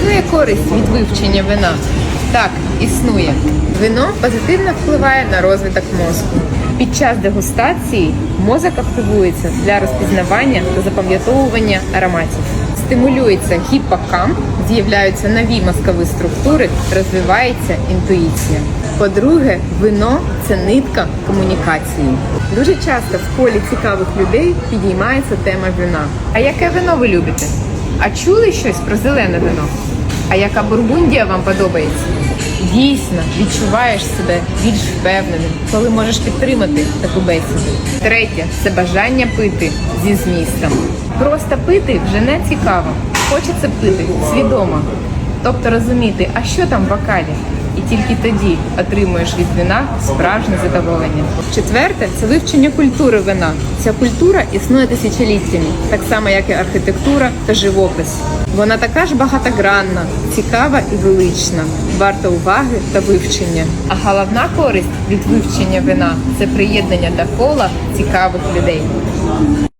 існує користь від вивчення вина? Так, існує. Вино позитивно впливає на розвиток мозку. Під час дегустації мозок активується для розпізнавання та запам'ятовування ароматів. Стимулюється гіппокамп, з'являються нові мозкові структури, розвивається інтуїція. По-друге, вино це нитка комунікації. Дуже часто в колі цікавих людей підіймається тема вина. А яке вино ви любите? А чули щось про зелене вино? А яка бургундія вам подобається? Дійсно, відчуваєш себе більш впевненим, коли можеш підтримати таку бесіду. Третє це бажання пити зі змістом. Просто пити вже не цікаво. Хочеться пити свідомо. Тобто розуміти, а що там в бокалі? І тільки тоді отримуєш від вина справжнє задоволення. Четверте це вивчення культури вина. Ця культура існує тисячоліттями, так само як і архітектура та живопис. Вона така ж багатогранна, цікава і велична, варта уваги та вивчення. А головна користь від вивчення вина це приєднання до кола цікавих людей.